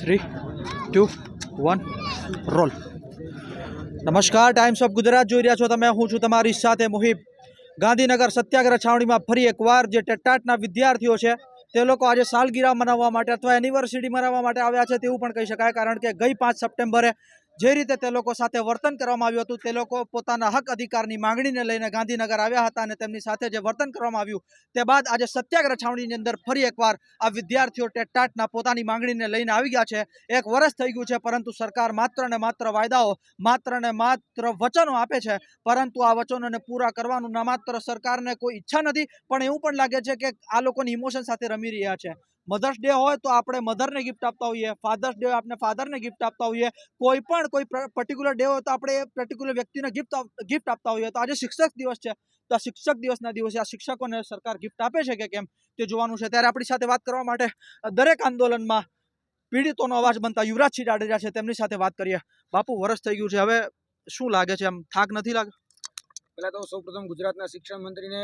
Three two one roll નમસ્કાર Times of Gujarat જોઈ રહ્યા છો તમે. હું છું તમારી સાથે મુહિબ ગાંધીનગર સત્યાગ્રહ છાવણીમાં ફરી એકવાર જે ટેટાટના વિદ્યાર્થીઓ છે, તે લોકો આજે સાલગીરા મનાવવા માટે અથવા એનિવર્સિટી મનાવવા માટે આવ્યા છે તેવું પણ કહી શકાય, કારણ કે ગઈ પાંચ સપ્ટેમ્બરે જે રીતે તે લોકો સાથે વર્તન કરવામાં આવ્યું હતું, તે લોકો પોતાના હક અધિકારની માંગણીને લઈને ગાંધીનગર આવ્યા હતા અને તેમની સાથે જે વર્તન કરવામાં આવ્યું, તે બાદ આજે સત્યાગ્રહ છાવણીની અંદર ફરી એકવાર આ વિદ્યાર્થીઓ ટેટાટના પોતાની માંગણીને લઈને આવી ગયા છે. એક વર્ષ થઈ ગયું છે, પરંતુ સરકાર માત્ર ને માત્ર વાયદાઓ, માત્ર ને માત્ર વચનો આપે છે, પરંતુ આ વચનોને પૂરા કરવાનું ના માત્ર સરકારને કોઈ ઈચ્છા નથી, પણ એવું પણ લાગે છે કે આ લોકોની ઇમોશન સાથે રમી રહ્યા છે. મધર્સ ડે હોય તો આપણે મધરને ગિફ્ટ આપતા હોઈએ. ફાધર્સ ડે હોય, આપણે ફાધરને ગિફ્ટ આપતા હોઈએ. કોઈ પણ, કોઈ પર્ટિક્યુલર ડે હોય તો આપણે પર્ટિક્યુલર વ્યક્તિને ગિફ્ટ ગિફ્ટ આપતા હોઈએ. તો આજે શિક્ષક દિવસ છે. તો આ શિક્ષક દિવસના દિવસે આ શિક્ષકોને સરકાર ગિફ્ટ આપે છે કે કેમ? તે જોવાનું છે. ત્યારે આપણી સાથે વાત કરવા માટે દરેક આંદોલનમાં પીડિતોનો અવાજ બનતા યુવરાજસિંહ જાડેજા છે. તેમની સાથે વાત કરીએ. બાપુ, વરસ થઈ ગયું છે. હવે શું લાગે છે? એમ થાક નથી લાગે? પહેલાં તો સૌપ્રથમ ગુજરાતના શિક્ષણ મંત્રીને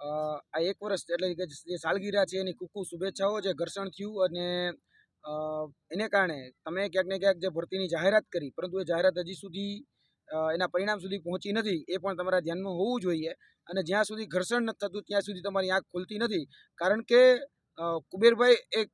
આ એક વર્ષ એટલે કે જે સાલગીરા છે એની ખૂબ શુભેચ્છાઓ જે ઘર્ષણ થયું અને એને કારણે તમે ક્યાંક ને ક્યાંક જે ભરતીની જાહેરાત કરી, પરંતુ એ જાહેરાત હજી સુધી એના પરિણામ સુધી પહોંચી નથી, એ પણ તમારા ધ્યાનમાં હોવું જોઈએ. અને જ્યાં સુધી ઘર્ષણ નથી થતું, ત્યાં સુધી તમારી આંખ ખુલતી નથી. કારણ કે કુબેરભાઈ, એક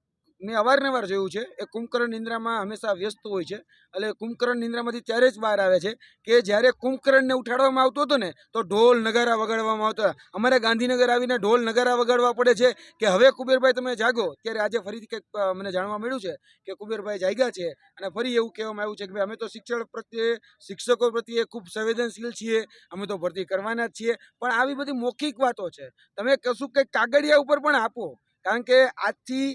મેં અવારનવાર જોયું છે, એ કુંભકર્ણ નિંદ્રામાં હંમેશા વ્યસ્ત હોય છે. એટલે કુંભકર્ણ નિંદ્રામાંથી ત્યારે જ બહાર આવે છે કે જ્યારે કુંભકર્ણને ઉઠાડવામાં આવતો હતો ને, તો ઢોલ નગારા વગાડવામાં આવતા. અમારે ગાંધીનગર આવીને ઢોલ નગારા વગાડવા પડે છે કે હવે કુબેરભાઈ તમે જાગો. ત્યારે આજે ફરીથી કંઈક મને જાણવા મળ્યું છે કે કુબેરભાઈ જાગ્યા છે અને ફરી એવું કહેવામાં આવ્યું છે કે ભાઈ, અમે તો શિક્ષણ પ્રત્યે, શિક્ષકો પ્રત્યે ખૂબ સંવેદનશીલ છીએ, અમે તો ભરતી કરવાના જ છીએ. પણ આવી બધી મૌખિક વાતો છે. તમે કશું કંઈક કાગળિયા ઉપર પણ આપો. કારણ કે આજથી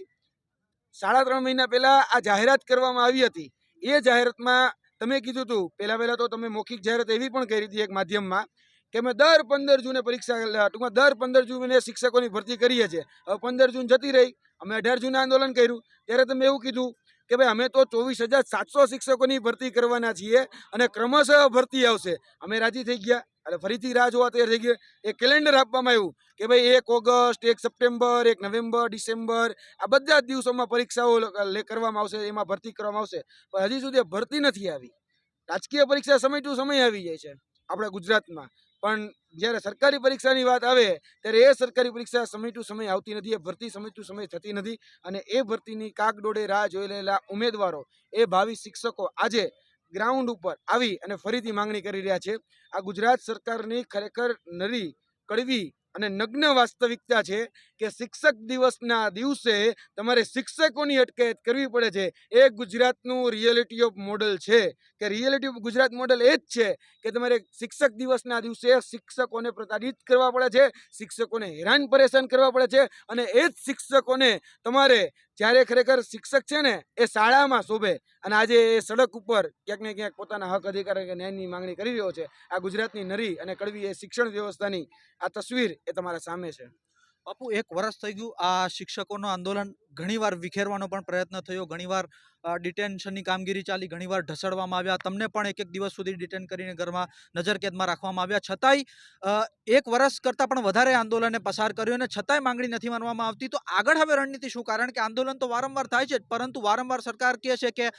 સાડા ત્રણ મહિના પહેલાં આ જાહેરાત કરવામાં આવી હતી. એ જાહેરાતમાં તમે કીધું હતું, પહેલાં પહેલાં તો તમે મૌખિક જાહેરાત એવી પણ કરી હતી એક માધ્યમમાં કે અમે દર પંદર જૂને પરીક્ષા ટૂંકમાં દર પંદર જૂને શિક્ષકોની ભરતી કરીએ છીએ. હવે પંદર જૂન જતી રહી, અમે અઢાર જૂને આંદોલન કર્યું. ત્યારે તમે એવું કીધું કે ભાઈ અમે તો ચોવીસ હજાર સાતસો શિક્ષકોની ભરતી કરવાના છીએ અને ક્રમશઃ ભરતી આવશે. અમે રાજી થઈ ગયા. એટલે ફરીથી રાહ જોવા તૈયાર થઈ ગયા એ કેલેન્ડર આપવામાં આવ્યું કે ભાઈ એક ઓગસ્ટ, એક સપ્ટેમ્બર, એક નવેમ્બર, ડિસેમ્બર, આ બધા જ દિવસોમાં પરીક્ષાઓ લે કરવામાં આવશે, એમાં ભરતી કરવામાં આવશે. પણ હજી સુધી ભરતી નથી આવી. રાજકીય પરીક્ષા સમય ટુ સમય આવી જાય છે આપણા ગુજરાતમાં. પણ જ્યારે સરકારી પરીક્ષાની વાત આવે, ત્યારે એ સરકારી પરીક્ષા સમય ટુ સમય આવતી નથી, એ ભરતી સમય ટુ સમય થતી નથી અને એ ભરતીની કાગડોળે રાહ જોઈ રહેલા ઉમેદવારો, એ ભાવિ શિક્ષકો આજે ગ્રાઉન્ડ ઉપર આવી અને ફરીથી માંગણી કરી રહ્યા છે. આ ગુજરાત સરકારની ખરેખર નરી, કડવી અને નગ્ન વાસ્તવિકતા છે કે શિક્ષક દિવસના દિવસે તમારે શિક્ષકોની અટકાયત કરવી પડે છે. એ ગુજરાતનું રિયાલિટી ઓફ મોડલ છે. કે રિયાલિટી ગુજરાત મોડલ એ જ છે કે તમારે શિક્ષક દિવસના દિવસે શિક્ષકોને પ્રતાડિત કરવા પડે છે, શિક્ષકોને હેરાન પરેશાન કરવા પડે છે અને એ જ શિક્ષકોને તમારે જ્યારે ખરેખર શિક્ષક છે ને, એ શાળામાં શોભે અને આજે એ સડક ઉપર ક્યાંક ને ક્યાંક પોતાના હક, અધિકાર કે ન્યાયની માંગણી કરી રહ્યો છે. આ ગુજરાતની નરી અને કડવી એ શિક્ષણ વ્યવસ્થાની આ તસવીર એ તમારા સામે છે. બાપુ, એક વર્ષ થઈ ગયું આ શિક્ષકોનું આંદોલન ઘણીવાર વિખેરવાનો પણ પ્રયત્ન થયો. ઘણીવાર ડિટેન્શનની કામગીરી ચાલી, ઘણીવાર ઢસડવામાં આવ્યા. તમને પણ એક એક દિવસ સુધી ડિટેન કરીને ઘરમાં નજરકેદમાં રાખવામાં આવ્યા. છતાંય એક વર્ષ કરતાં પણ વધારે આંદોલને પસાર કર્યું અને છતાંય માંગણી નથી માનવામાં આવતી. તો આગળ હવે રણનીતિ શું? કારણ કે આંદોલન તો વારંવાર થાય છે પરંતુ વારંવાર સરકાર કહે છે કે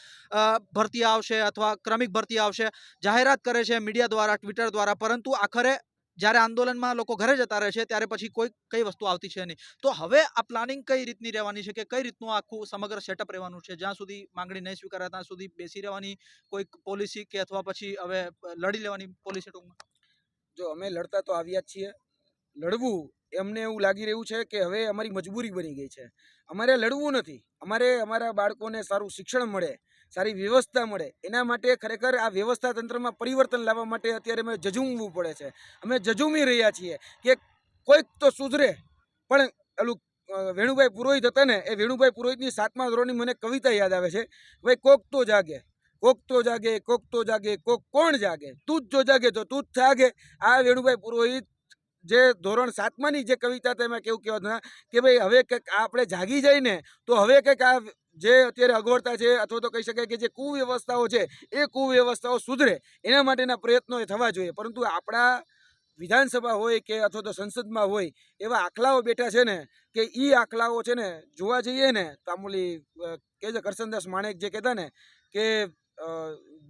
ભરતી આવશે અથવા ક્રમિક ભરતી આવશે. જાહેરાત કરે છે મીડિયા દ્વારા, ટ્વિટર દ્વારા, પરંતુ આખરે જ્યારે આંદોલનમાં લોકો ઘરે જતા રહે છે, ત્યારે પછી કોઈ કઈ વસ્તુ આવતી છે નહીં. તો હવે આ પ્લાનિંગ કઈ રીતની રહેવાની છે કે કઈ રીતનું આખું સમગ્ર સેટઅપ રહેવાનું છે? જ્યાં સુધી માંગણી નહીં સ્વીકારાય, ત્યાં સુધી બેસી રહેવાની કોઈક પોલિસી કે અથવા પછી હવે લડી લેવાની પોલિસી ટૂંકમાં? જો અમે લડતા તો આવ્યા જ છીએ. લડવું એમને એવું લાગી રહ્યું છે કે હવે અમારી મજબૂરી બની ગઈ છે. અમારે લડવું નથી. અમારે અમારા બાળકોને સારું શિક્ષણ મળે. સારી વ્યવસ્થા મળે. એના માટે ખરેખર આ વ્યવસ્થા તંત્રમાં પરિવર્તન લાવવા માટે અત્યારે અમે જજુમવું પડે છે. અમે જજુમી રહ્યા છીએ કે કોઈક તો સુધરે, પણ પેલું વેણુભાઈ પુરોહિત હતા ને, એ વેણુભાઈ પુરોહિતની સાતમા ધોરણની મને કવિતા યાદ આવે છે. ભાઈ, કોક તો જાગે, કોક તો જાગે, કોક તો જાગે, કોક કોણ જાગે? તું જ જો જાગે તો તું જ જાગે આ વેણુભાઈ પુરોહિત જે ધોરણ સાતમાની જે કવિતા હતા એમાં કેવું કહેવાતું કે ભાઈ હવે કંઈક આપણે જાગી જાય ને તો હવે કંઈક આ જે અત્યારે અગવડતા છે અથવા તો કહી શકાય કે જે કુવ્યવસ્થાઓ છે એ કુવ્યવસ્થાઓ સુધરે. એના માટેના પ્રયત્નો એ થવા જોઈએ. પરંતુ આપણા વિધાનસભા હોય કે અથવા તો સંસદમાં હોય એવા આખલાઓ બેઠા છે ને, કે એ આખલાઓ છે ને જોવા જઈએ ને તામુલી કે જે કરસનદાસ માણેક જે કહેતા ને, કે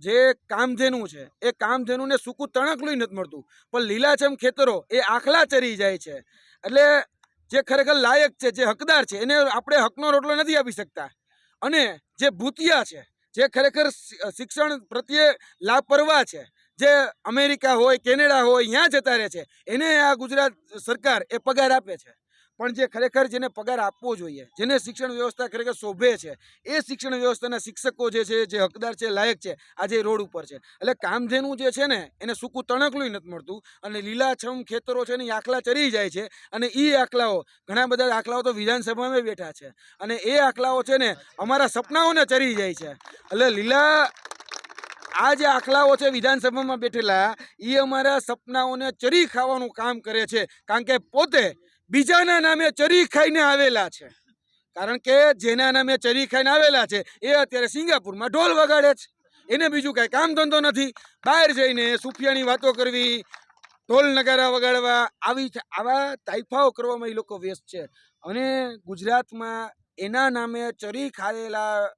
જે કામધેનુ છે, એ કામધેનુને સૂકું તણકલું નથી મળતું. પણ લીલાછમ ખેતરો, એ આખલા ચરી જાય છે. એટલે જે ખરેખર લાયક છે, જે હકદાર છે, એને આપણે હકનો રોટલો નથી આપી શકતા. અને જે ભૂતિયા છે, જે ખરેખર શિક્ષણ પ્રત્યે લાપરવાહ છે, જે અમેરિકા હોય, કેનેડા હોય ત્યાં જતા રહે છે, એને આ ગુજરાત સરકાર એ પગાર આપે છે. પણ જે ખરેખર જેને પગાર આપવો જોઈએ, જેને શિક્ષણ વ્યવસ્થા ખરેખર શોભે છે, એ શિક્ષણ વ્યવસ્થાના શિક્ષકો જે છે, જે હકદાર છે, લાયક છે આજે રોડ ઉપર છે. એટલે કામધેનું જે છે ને, એને સૂકું તણકલું નથી મળતું અને લીલાછમ ખેતરો છે ને, એ આખલા ચરી જાય છે અને એ આખલાઓ, ઘણા બધા આખલાઓ તો વિધાનસભામાં બેઠા છે. અને એ આખલાઓ છે ને, અમારા સપનાઓને ચરી જાય છે. એટલે લીલા, આ જે આખલાઓ છે વિધાનસભામાં બેઠેલા એ અમારા સપનાઓને ચરી ખાવાનું કામ કરે છે. કારણ કે પોતે બીજાના નામે ચરી ખાઈને આવેલા છે. કારણ કે જેના નામે ચરી ખાઈને આવેલા છે, એ અત્યારે સિંગાપુરમાં ઢોલ વગાડે છે. એને બીજું કાંઈ કામ ધંધો નથી. બહાર જઈને સુફિયાની વાતો કરવી, ઢોલ નગારા વગાડવા, આવી આવા તાઇફાઓ કરવામાં એ લોકો વ્યસ્ત છે. અને ગુજરાતમાં એના નામે ચરી ખાયેલા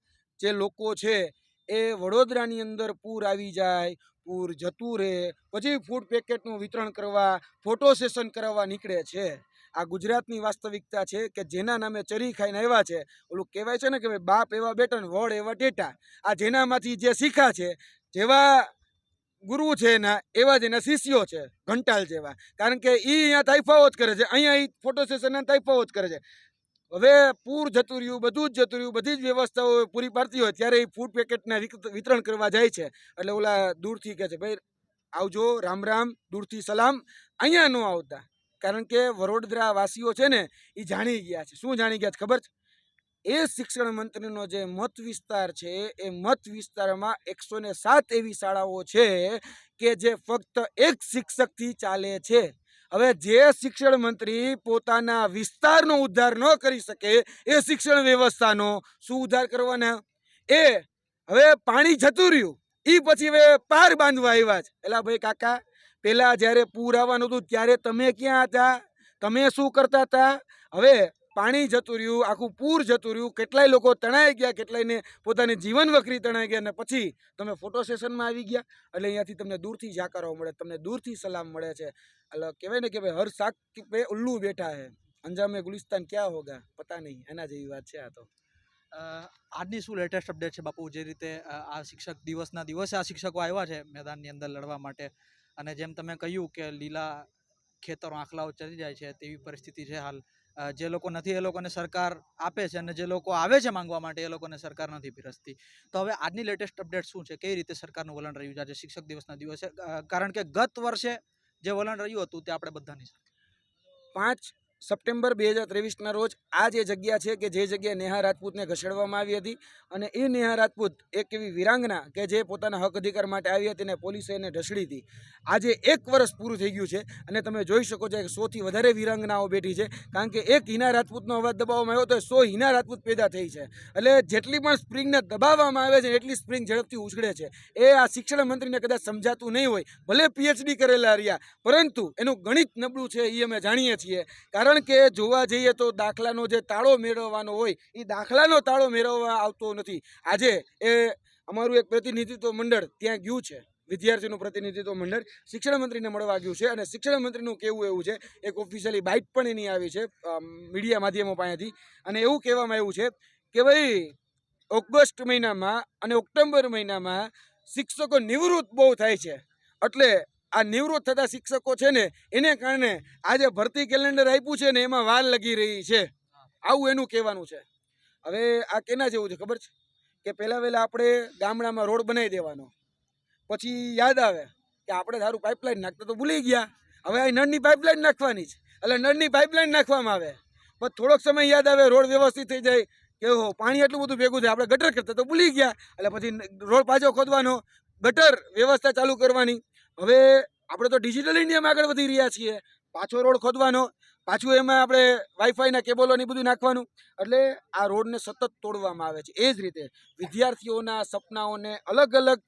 જે લોકો છે, એ વડોદરાની અંદર પૂર આવી જાય, પૂર જતું રહે, પછી ફૂડ પેકેટનું વિતરણ કરવા ફોટો સેશન કરાવવા નીકળે છે. આ ગુજરાતની વાસ્તવિકતા છે કે જેના નામે ચરી ખાઈને આવ્યા છે. ઓલું કહેવાય છે ને કે ભાઈ બાપ એવા બેટા ને વડ એવા ટેટા. આ જેનામાંથી જે શીખા છે, જેવા ગુરુ છે એના, એવા જ એના શિષ્યો છે, ઘંટાલ જેવા. કારણ કે એ અહીંયા તાઇફાઓ જ કરે છે. અહીંયા એ ફોટો સેશનના તાઇફાઓ જ કરે છે. હવે પૂર જતું રહ્યું, બધું જ જતું રહ્યું, બધી જ વ્યવસ્થાઓ પૂરી પાડતી હોય ત્યારે એ ફૂડ પેકેટના વિતરણ કરવા જાય છે. એટલે ઓલા દૂરથી કહે છે, ભાઈ આવજો, રામ રામ, દૂરથી સલામ. અહીંયા ન આવતા. કારણ કે વડોદરાવાસીઓ છે ને એ જાણી ગયા છે. શું જાણી ગયા છે ખબર છે? એ શિક્ષણ મંત્રીનો જે મત વિસ્તાર છે, એ મત વિસ્તારમાં એકસો ને સાત એવી શાળાઓ છે કે જે ફક્ત એક શિક્ષકથી ચાલે છે. હવે જે શિક્ષણ મંત્રી પોતાના વિસ્તારનો ઉદ્ધાર ન કરી શકે, એ શિક્ષણ વ્યવસ્થાનો શું ઉદ્ધાર કરવાના? એ, હવે પાણી જતું રહ્યું. એ પછી હવે પાર બાંધવા આવ્યા છે. એલા ભાઈ કાકા પેલા જ્યારે પૂર આવવાનું હતું, ત્યારે તમે ક્યાં હતા? તમે શું કરતા હતા? હવે પાણી જતું રહ્યું, આખું પૂર જતું રહ્યું, કેટલાય લોકો તણાઈ ગયા, કેટલાયને પોતાની જીવન વખરી તણાઈ ગયા અને પછી તમે ફોટો સેશનમાં આવી ગયા. એટલે અહીંયાથી તમને દૂરથી જાકારો મળે, તમને દૂરથી સલામ મળે છે. એટલે કહેવાય ને કે ભાઈ, હર શાક પે ઉલ્લુ બેઠા હે. અંજામે ગુલિસ્તાન ક્યાં હોગા? પતા નહીં. એના જેવી વાત છે આ તો. આજની શું લેટેસ્ટ અપડેટ છે બાપુ? જે રીતે આ શિક્ષક દિવસના દિવસે આ શિક્ષકો આવ્યા છે મેદાનની અંદર લડવા માટે. અને જેમ તમે કહ્યું કે લીલા ખેતરો, આંખલાઓ ચડી જાય છે, તેવી પરિસ્થિતિ છે હાલ. જે લોકો નથી, એ લોકોને સરકાર આપે છે અને જે લોકો આવે છે માંગવા માટે, એ લોકોને સરકાર નથી પીરસતી. તો હવે આજની લેટેસ્ટ અપડેટ શું છે? કઈ રીતે સરકારનું વલણ રહ્યું છે? આજે શિક્ષક દિવસના દિવસે કારણ કે ગત વર્ષે જે વલણ રહ્યું હતું, તે આપણે બધાની સાથે. પાંચ સપ્ટેમ્બર બે હજાર ત્રેવીસના રોજ આ જે જગ્યા છે કે જે જગ્યાએ નેહા રાજપૂતને ઘસેડવામાં આવી હતી અને એ નેહા રાજપૂત એક એવી વિરાંગના કે જે પોતાના હક અધિકાર માટે આવી હતી અને પોલીસે એને ઢસડી હતી. આજે એક વર્ષ પૂરું થઈ ગયું છે અને તમે જોઈ શકો છો કે સોથી વધારે વિરાંગનાઓ બેઠી છે કારણ કે એક હિના રાજપૂતનો અવાજ દબાવવામાં આવ્યો તો સો હિના રાજપૂત પેદા થઈ છે. એટલે જેટલી પણ સ્પ્રિંગને દબાવવામાં આવે છે એટલી સ્પ્રિંગ ઝડપથી ઉછળે છે. એ આ શિક્ષણ મંત્રીને કદાચ સમજાતું નહીં હોય, ભલે પીએચડી કરેલા રહ્યા, પરંતુ એનું ગણિત નબળું છે એ અમે જાણીએ છીએ. કારણ કે જોવા જઈએ તો દાખલાનો જે તાળો મેળવવાનો હોય, એ દાખલાનો તાળો મેળવવા આવતો નથી. આજે એ અમારું એક પ્રતિનિધિત્વ મંડળ ત્યાં ગયું છે. વિદ્યાર્થીનું પ્રતિનિધિત્વ મંડળ શિક્ષણ મંત્રીને મળવા ગયું છે અને શિક્ષણ મંત્રીનું કહેવું એવું છે, એક ઓફિશિયલી બાઇટ પણ એની આવી છે મીડિયા માધ્યમો પાસેથી. અને એવું કહેવામાં આવ્યું છે કે ભાઈ, ઓગસ્ટ મહિનામાં અને ઓક્ટોબર મહિનામાં શિક્ષકો નિવૃત્ત બહુ થાય છે. એટલે આ નિવૃત્ત થતા શિક્ષકો છે ને, એને કારણે આજે ભરતી કેલેન્ડર આપ્યું છે ને, એમાં વાર લગી રહી છે. આવું એનું કહેવાનું છે. હવે આ કેના જેવું છે ખબર છે? કે પહેલાં વહેલા આપણે ગામડામાં રોડ બનાવી દેવાનો. પછી યાદ આવે કે આપણે સારું પાઇપલાઇન નાખતા તો ભૂલી ગયા. હવે આ નળની પાઇપલાઇન નાખવાની છે. એટલે નળની પાઇપલાઇન નાખવામાં આવે. પછી થોડોક સમય યાદ આવે, રોડ વ્યવસ્થિત થઈ જાય, કે ઓહો, પાણી એટલું બધું ભેગું થાય, આપણે ગટર કરતા તો ભૂલી ગયા. એટલે પછી રોડ પાછો ખોદવાનો, ગટર વ્યવસ્થા ચાલુ કરવાની. હવે આપણે તો ડિજિટલ ઇન્ડિયામાં આગળ વધી રહ્યા છીએ. પાછો રોડ ખોદવાનો, પાછું એમાં આપણે વાઈફાઈના કેબલો ને બધું નાખવાનું. એટલે આ રોડને સતત તોડવામાં આવે છે. એ જ રીતે વિદ્યાર્થીઓના સપનાઓને અલગ અલગ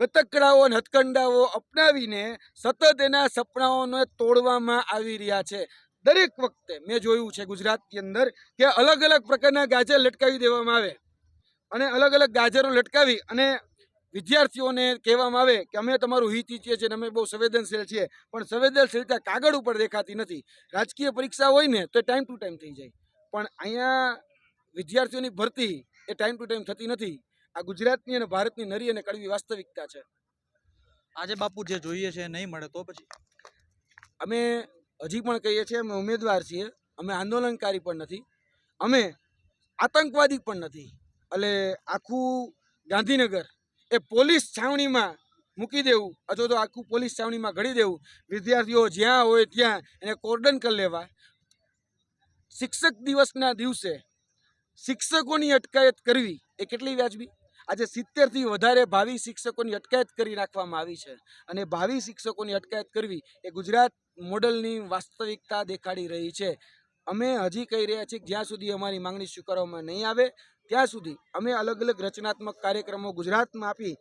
ગતકડાઓ અને હથકંડાઓ અપનાવીને સતત એના સપનાઓને તોડવામાં આવી રહ્યા છે. દરેક વખતે મેં જોયું છે ગુજરાતની અંદર કે અલગ અલગ પ્રકારના ગાજર લટકાવી દેવામાં આવે. અને અલગ અલગ ગાજરો લટકાવી અને વિદ્યાર્થીઓને કહેવામાં આવે કે અમે તમારું હિત ઈચ્છીએ છીએ અને અમે બહુ સંવેદનશીલ છીએ પણ સંવેદનશીલતા કાગળ ઉપર દેખાતી નથી. રાજકીય પરીક્ષા હોય ને તો ટાઈમ ટુ ટાઈમ થઈ જાય. પણ અહીંયા વિદ્યાર્થીઓની ભરતી એ ટાઈમ ટુ ટાઈમ થતી નથી. આ ગુજરાતની અને ભારતની નરી અને કડવી વાસ્તવિકતા છે. આજે બાપુ જે જોઈએ છે એ નહીં મળે તો પછી? અમે હજી પણ કહીએ છીએ અમે ઉમેદવાર છીએ. અમે આંદોલનકારી પણ નથી. અમે આતંકવાદી પણ નથી. એટલે આખું ગાંધીનગર એ પોલીસ છાવણીમાં મૂકી દેવું અથવા તો આખું પોલીસ છાવણીમાં ઘડી દેવું. વિદ્યાર્થીઓ જ્યાં હોય ત્યાં એને કોર્ડન કરી લેવા. શિક્ષક દિવસના દિવસે શિક્ષકોની અટકાયત કરવી એ કેટલી વ્યાજબી? આજે સિત્તેરથી વધારે ભાવિ શિક્ષકોની અટકાયત કરી રાખવામાં આવી છે અને ભાવિ શિક્ષકોની અટકાયત કરવી એ ગુજરાત મોડલની વાસ્તવિકતા દેખાડી રહી છે. અમે હજી કહી રહ્યા છીએ જ્યાં સુધી અમારી માંગણી સ્વીકારવામાં નહીં આવે ત્યાં સુધી અમે અલગ અલગ રચનાત્મક કાર્યક્રમો ગુજરાતમાં આપી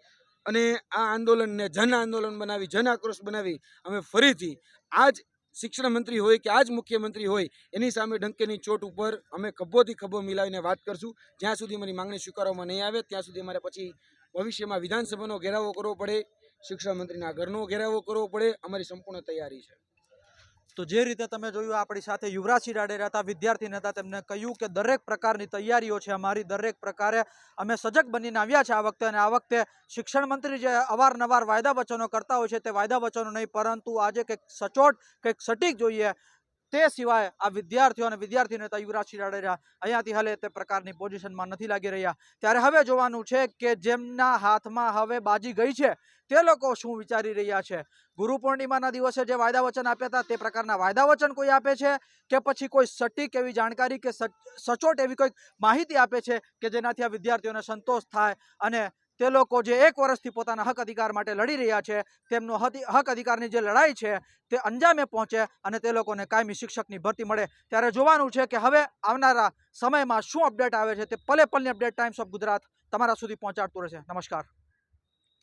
અને આ આંદોલનને જન આંદોલન બનાવી, જન આક્રોશ બનાવી અમે ફરીથી આજ શિક્ષણ મંત્રી હોય કે આજ મુખ્યમંત્રી હોય એની સામે ડંકેની ચોટ ઉપર અમે ખભોથી ખભો મિલાવીને વાત કરશું. જ્યાં સુધી અમારી માંગણી સ્વીકારવામાં નહીં આવે, ત્યાં સુધી અમારે પછી ભવિષ્યમાં વિધાનસભાનો ઘેરાવો કરવો પડે, શિક્ષણ મંત્રીના ઘરનો ઘેરાવો કરવો પડે, અમારી સંપૂર્ણ તૈયારી છે. તો જે રીતે તમે જોયું, આપણી સાથે યુવરાજસિંહ રાડેરા હતા વિદ્યાર્થી નેતા તેમને કહ્યું કે દરેક પ્રકારની તૈયારીઓ છે અમારી, દરેક પ્રકારે અમે સજગ બનીને આવ્યા છે આ વખતે અને આ વખતે શિક્ષણ મંત્રી જે અવારનવાર વાયદા વચનો કરતા હોય છે તે વાયદા વચનો નહીં, પરંતુ આજે કંઈક સચોટ, કંઈક સટીક જોઈએ તે સિવાય આ વિદ્યાર્થીઓ અને વિદ્યાર્થી નેતા યુવરાજસિંહ જાડેજા અહીંયાથી હાલે તે પ્રકારની પોઝિશનમાં નથી લાગી રહ્યા. ત્યારે હવે જોવાનું છે કે જેમના હાથમાં હવે બાજી ગઈ છે, તે લોકો શું વિચારી રહ્યા છે? ગુરુ પૂર્ણિમાના દિવસે જે વાયદા વચન આપ્યા હતા, તે પ્રકારના વાયદા વચન કોઈ આપે છે? કે પછી કોઈ સટીક એવી જાણકારી કે સચોટ એવી કોઈક માહિતી આપે છે કે જેનાથી આ વિદ્યાર્થીઓને સંતોષ થાય અને તે લોકો જે એક વર્ષથી પોતાના હક અધિકાર માટે લડી રહ્યા છે, તેમનો હક અધિકારની જે લડાઈ છે, તે અંજામે પહોંચે અને તે લોકોને કાયમી શિક્ષકની ભરતી મળે. ત્યારે જોવાનું છે કે હવે આવનારા સમયમાં શું અપડેટ આવે છે તે પલે પલની અપડેટ ટાઈમ્સ ઓફ ગુજરાત તમારા સુધી પહોંચાડતું રહેશે. નમસ્કાર.